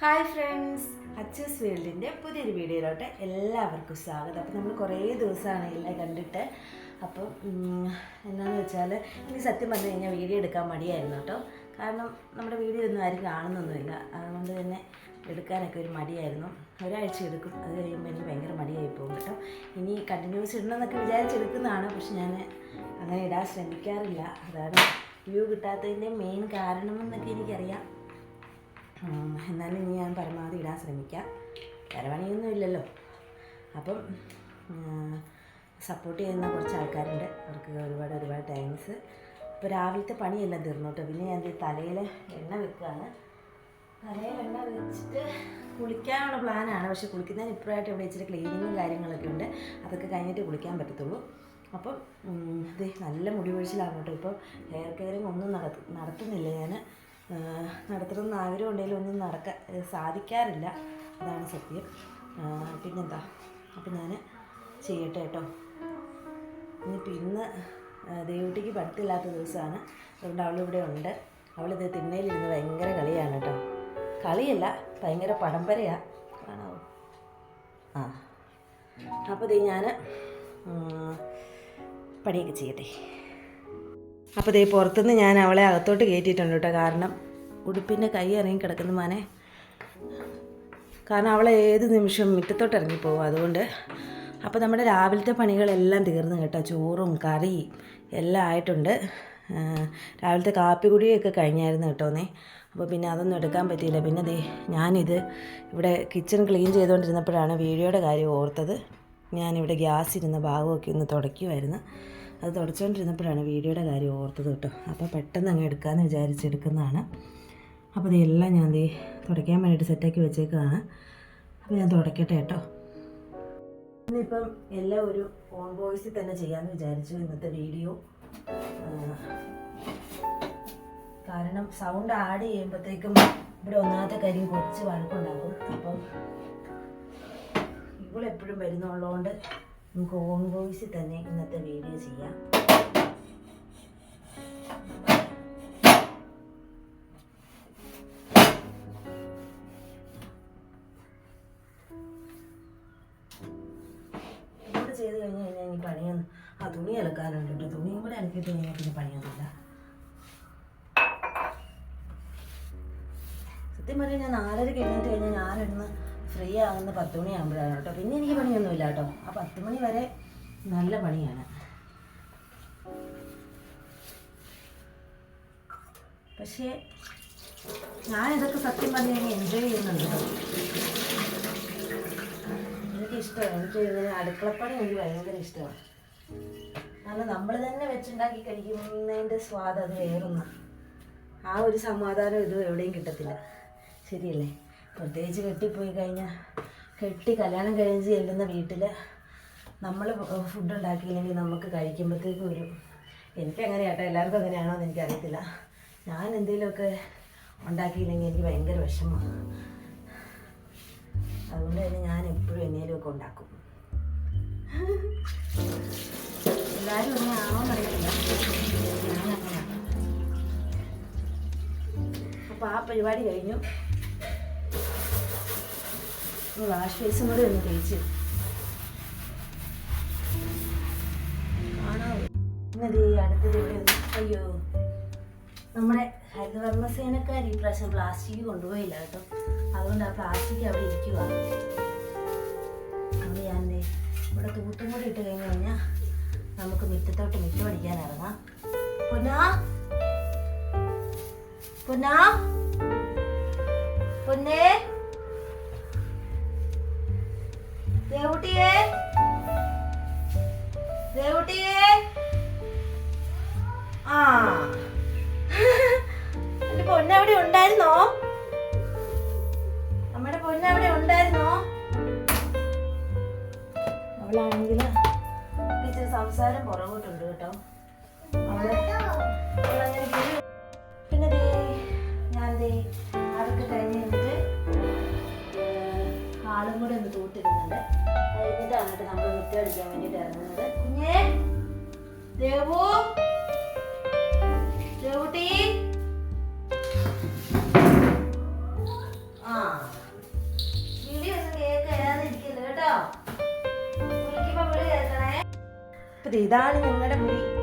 Hi friends. Achus വേൾഡിന്റെ പുതിയൊരു വീഡിയോയിലോട്ട് എല്ലാവർക്കും സ്വാഗതം. അപ്പോൾ നമ്മൾ കുറേ ദിവസമാണ് എല്ലാം കണ്ടിട്ട്. അപ്പം എന്താണെന്ന് വെച്ചാൽ എനിക്ക് സത്യം പറഞ്ഞു കഴിഞ്ഞാൽ വീഡിയോ എടുക്കാൻ മടിയായിരുന്നു കേട്ടോ. കാരണം നമ്മുടെ വീഡിയോ ഒന്നും ആരും കാണുന്നൊന്നുമില്ല. അതുകൊണ്ട് തന്നെ എടുക്കാനൊക്കെ ഒരു മടിയായിരുന്നു. ഒരാഴ്ച എടുക്കും. അത് കഴിയുമ്പോൾ എനിക്ക് ഭയങ്കര മടിയായി പോകും കേട്ടോ. ഇനി കണ്ടിന്യൂസ് ഇടണമെന്നൊക്കെ വിചാരിച്ചെടുക്കുന്നതാണ്. പക്ഷെ ഞാൻ അങ്ങനെ ഇടാൻ ശ്രമിക്കാറില്ല. അതാണ് വ്യൂ കിട്ടാത്തതിന്റെ മെയിൻ കാരണമെന്നൊക്കെ എനിക്കറിയാം. എന്നാലും ഇനി ഞാൻ പരമാവധി ഇടാൻ ശ്രമിക്കാം. വരവണിയൊന്നും ഇല്ലല്ലോ. അപ്പം സപ്പോർട്ട് ചെയ്യുന്ന കുറച്ച് ആൾക്കാരുണ്ട്. അവർക്ക് ഒരുപാട് ഒരുപാട് താങ്ക്സ് ഇപ്പോൾ രാവിലത്തെ പണിയെല്ലാം തീർന്നു പിന്നെ ഞാൻ തലയിൽ എണ്ണ വെക്കുകയാണ് തലയിൽ എണ്ണ വെച്ചിട്ട് കുളിക്കാനുള്ള പ്ലാനാണ് പക്ഷെ കുളിക്കുന്നതിന് ഇപ്പോഴായിട്ട് ഇവിടെ ഇച്ചിരി ക്ലീനിങ്ങും കാര്യങ്ങളൊക്കെ ഉണ്ട്. അതൊക്കെ കഴിഞ്ഞിട്ട് കുളിക്കാൻ പറ്റത്തുള്ളൂ. അപ്പം അതെ നല്ല മുടി ഒഴിച്ചിലാണ് കേട്ടോ ഇപ്പോൾ ഹെയർ കെയറിങ് ഒന്നും നടത്ത നടത്തുന്നില്ല ഞാൻ നടത്തണമെന്ന് ആഗ്രഹം ഉണ്ടെങ്കിലും ഒന്നും നടക്കാൻ സാധിക്കാറില്ല. അതാണ് സത്യം. പിന്നെന്താ? അപ്പം ഞാൻ ചെയ്യട്ടെ കേട്ടോ ഇനിയിപ്പോൾ ഇന്ന് ദേവുട്ടിക്ക് പഠിത്തമില്ലാത്ത ദിവസമാണ് അതുകൊണ്ട് അവളിവിടെ ഉണ്ട്. അവളിത് തിണ്ണയിലിരുന്ന് ഭയങ്കര കളിയാണ് കേട്ടോ കളിയല്ല ഭയങ്കര പടംപരയാണ് ആണോ ആ. അപ്പോൾ ഇത് ഞാൻ പണിയൊക്കെ ചെയ്യട്ടെ. അപ്പോൾ ദേ പുറത്തുനിന്ന് ഞാൻ അവളെ അകത്തോട്ട് കയറ്റിയിട്ടുണ്ട് കേട്ടോ. കാരണം ഉടുപ്പിന്റെ കൈ ഇറങ്ങി കിടക്കുന്ന മാനെ. കാരണം അവളെ ഏത് നിമിഷം മുറ്റത്തോട്ട് ഇറങ്ങിപ്പോകും അതുകൊണ്ട് അപ്പോൾ നമ്മുടെ രാവിലത്തെ പണികളെല്ലാം തീർന്നു കേട്ടോ. ചോറും കറി എല്ലാം ആയിട്ടുണ്ട്. രാവിലത്തെ കാപ്പി കുടിയൊക്കെ കഴിഞ്ഞായിരുന്നു കേട്ടോന്നേ. അപ്പോൾ പിന്നെ അതൊന്നും എടുക്കാൻ പറ്റിയില്ല. പിന്നെ ദേ ഞാനിത് ഇവിടെ കിച്ചൺ ക്ലീൻ ചെയ്തുകൊണ്ടിരുന്നപ്പോഴാണ് വീഡിയോയുടെ കാര്യം ഓർത്തത്. ഞാനിവിടെ ഗ്യാസ് ഇരുന്ന ഭാഗമൊക്കെ ഒന്ന് തുടയ്ക്കുമായിരുന്നു അത് തുടച്ചുകൊണ്ടിരുന്നപ്പോഴാണ് വീഡിയോയുടെ കാര്യം ഓർത്തത് കേട്ടോ. അപ്പോൾ പെട്ടെന്ന് അങ്ങ് എടുക്കാമെന്ന് വിചാരിച്ചെടുക്കുന്നതാണ് അപ്പോൾ ഇതെല്ലാം ഞാൻ ദേ തുടയ്ക്കാൻ വേണ്ടിയിട്ട് സെറ്റാക്കി വെച്ചേക്കുകയാണ് അപ്പോൾ ഞാൻ തുടയ്ക്കട്ടെ കേട്ടോ. ഇന്നിപ്പം എല്ലാം ഒരു ഫോൺ വോയിസിൽ തന്നെ ചെയ്യാമെന്ന് വിചാരിച്ചു ഇന്നത്തെ വീഡിയോ. കാരണം സൗണ്ട് ആഡ് ചെയ്യുമ്പോഴത്തേക്കും ഇവിടെ ഒന്നാമത്തെ കാര്യം കുറച്ച് വഴക്കുണ്ടാക്കും അപ്പം ഇവളെപ്പോഴും വരുന്നുള്ളതുകൊണ്ട് നമുക്ക് ഓൺ വോയിസിൽ തന്നെ ഇന്നത്തെ വീഡിയോ ചെയ്യാം. ചെയ്ത് കഴിഞ്ഞ് കഴിഞ്ഞാൽ ഇനി പണിയൊന്നും ആ തുണി അലക്കാനുണ്ട് കേട്ടോ. തുണിയും കൂടെ അലക്കിയിട്ട് കഴിഞ്ഞാൽ പിന്നെ പണിയൊന്നുമില്ല. സത്യം പറഞ്ഞാൽ ഞാൻ നാലര കഴിഞ്ഞിട്ട് കഴിഞ്ഞാൽ ഞാനിടുന്ന് ഫ്രീ ആകുന്ന പത്ത് മണിയാകുമ്പോഴാണ് കേട്ടോ. പിന്നെ എനിക്ക് പണിയൊന്നുമില്ല കേട്ടോ. ആ പത്ത് മണി വരെ നല്ല പണിയാണ്. പക്ഷേ ഞാൻ ഇതൊക്കെ സത്യം പറഞ്ഞു കഴിഞ്ഞാൽ എൻജോയ് ചെയ്യുന്നുണ്ട് എനിക്കിഷ്ടമാണ് എനിക്ക് ഇങ്ങനെ അടുക്കളപ്പണി എനിക്ക് ഭയങ്കര ഇഷ്ടമാണ്. കാരണം നമ്മൾ തന്നെ വെച്ചുണ്ടാക്കി കഴിക്കുന്നതിന്റെ സ്വാദ് അത് വേറൊന്നാണ് ആ ഒരു സമാധാനം ഇത് എവിടെയും കിട്ടത്തില്ല. ശരിയല്ലേ? പ്രത്യേകിച്ച് കെട്ടിപ്പോയി കഴിഞ്ഞാൽ കെട്ടി കല്യാണം കഴിഞ്ഞ് ചെല്ലുന്ന വീട്ടിൽ നമ്മൾ ഫുഡ് ഉണ്ടാക്കിയില്ലെങ്കിൽ നമുക്ക് കഴിക്കുമ്പോഴത്തേക്കും ഒരു എനിക്കങ്ങനെ കേട്ടോ എല്ലാവർക്കും അങ്ങനെയാണോ എന്ന് എനിക്കറിയത്തില്ല. ഞാൻ എന്തെങ്കിലുമൊക്കെ ഉണ്ടാക്കിയില്ലെങ്കിൽ എനിക്ക് ഭയങ്കര വിഷമമാണ് അതുകൊണ്ട് തന്നെ ഞാൻ എപ്പോഴും എന്തെങ്കിലുമൊക്കെ ഉണ്ടാക്കും. എല്ലാവരും അങ്ങനെ ആണോന്ന് അറിയത്തില്ല. ഞാൻ അങ്ങനെയാണ് അപ്പോൾ ആ പരിപാടി കഴിഞ്ഞു. വാഷ് ബേസും കൂടെ ഒന്ന് തേച്ച്. അയ്യോ. നമ്മുടെ ഹരിതകർമ്മസേനക്കാർ ഈ പ്രാവശ്യം പ്ലാസ്റ്റിക് കൊണ്ടുപോയില്ല കേട്ടോ. അതുകൊണ്ട് ആ പ്ലാസ്റ്റിക് അവിടെ ഇരിക്കുക അവിടെ ഞാൻ ഇവിടെ തൂത്തും കൂടി ഇട്ട് കഴിഞ്ഞ് കഴിഞ്ഞാൽ നമുക്ക് മുറ്റത്തോട്ട് മുറ്റം അടിക്കാൻ ഇറങ്ങാം. പൊന്നാ? പൊന്നാ? പൊന്നേ? रोटी है। മുറ്റം അടിക്കാൻ വേണ്ടിയിട്ട് ഇറങ്ങുന്നത് ദേവു ദേവുട്ടി. ആ കേട്ടോ. ഇതാണ് ഞങ്ങളുടെ മുറി. പല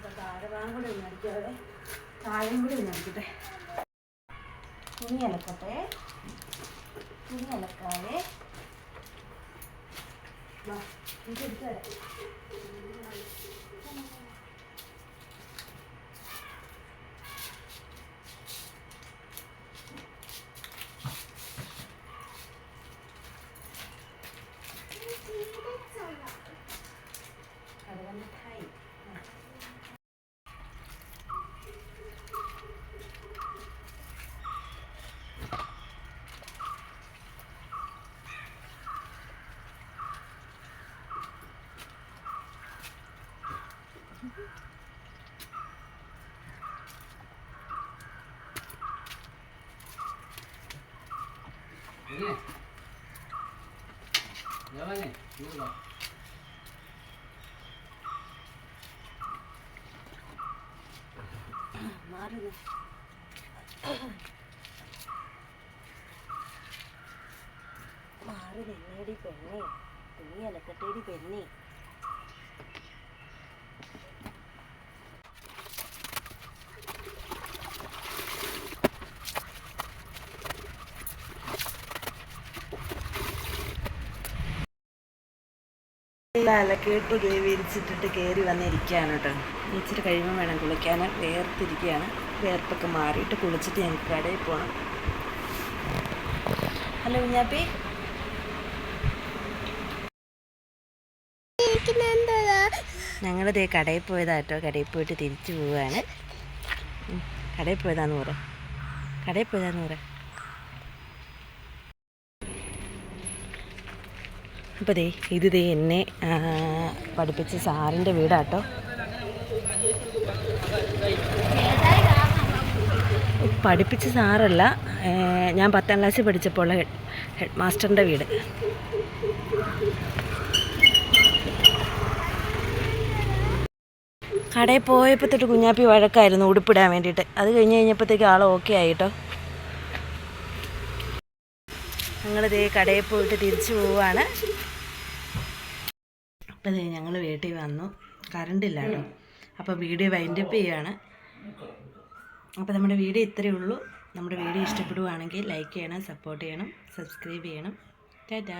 ഇതാ താഴെ കൂടി ഒന്ന് അടിക്കാതെ താഴെയും കൂടി ഒന്ന് അടിക്കട്ടെ തുണി അലക്കട്ടെ. തുണി അലക്കാതെ. വാ, ね。やばいね。どうだ。回るね。回るね。వెళ్ళిపోయింది దునియా లెక్కటి వెళ్ళిపోయింది ദേ വിരിച്ചിട്ടിട്ട് കയറി വന്നിരിക്കുകയാണ് കേട്ടോ. ഇച്ചിരി കഴിയുമ്പോൾ വേണം കുളിക്കാൻ വേർത്തിരിക്കുകയാണ്. വേർപ്പൊക്കെ മാറിയിട്ട് കുളിച്ചിട്ട് ഞങ്ങൾക്ക് കടയിൽ പോകണം ഹലോ കുഞ്ഞാപ്പി. ഞങ്ങൾ ദേ കടയിൽ പോയതാ കേട്ടോ. കടയിൽ പോയിട്ട് തിരിച്ചു പോവുകയാണ്. ഉം, കടയിൽ പോയതാന്ന് പറ. കടയിൽ പോയതാന്ന് പറ. അപ്പോൾ ദേ ഇത് ദേ എന്നെ പഠിപ്പിച്ച സാറിന്റെ വീടാട്ടോ. പഠിപ്പിച്ച സാറല്ല ഞാൻ പത്താം ക്ലാസ്സിൽ പഠിച്ചപ്പോൾ ഹെഡ് ഹെഡ് മാസ്റ്ററിന്റെ വീട്. കടയിൽ പോയപ്പോൾ കുഞ്ഞാപ്പി വഴക്കായിരുന്നു ഉടുപ്പിടാൻ വേണ്ടിയിട്ട്. അത് കഴിഞ്ഞ് കഴിഞ്ഞപ്പോഴത്തേക്ക് ആൾ ഓക്കെ ആയിട്ടോ. ഞങ്ങളിതേ കടയിൽ പോയിട്ട് തിരിച്ചു പോവാണ്. അപ്പം ഞങ്ങൾ വീട്ടിൽ വന്നു. കറണ്ടില്ല കേട്ടോ അപ്പോൾ വീഡിയോ വൈൻഡപ്പ് ചെയ്യുകയാണ് അപ്പോൾ നമ്മുടെ വീഡിയോ ഇത്രയേ ഉള്ളൂ. നമ്മുടെ വീഡിയോ ഇഷ്ടപ്പെടുവാണെങ്കിൽ ലൈക്ക് ചെയ്യണം സപ്പോർട്ട് ചെയ്യണം സബ്സ്ക്രൈബ് ചെയ്യണം. ടാറ്റാ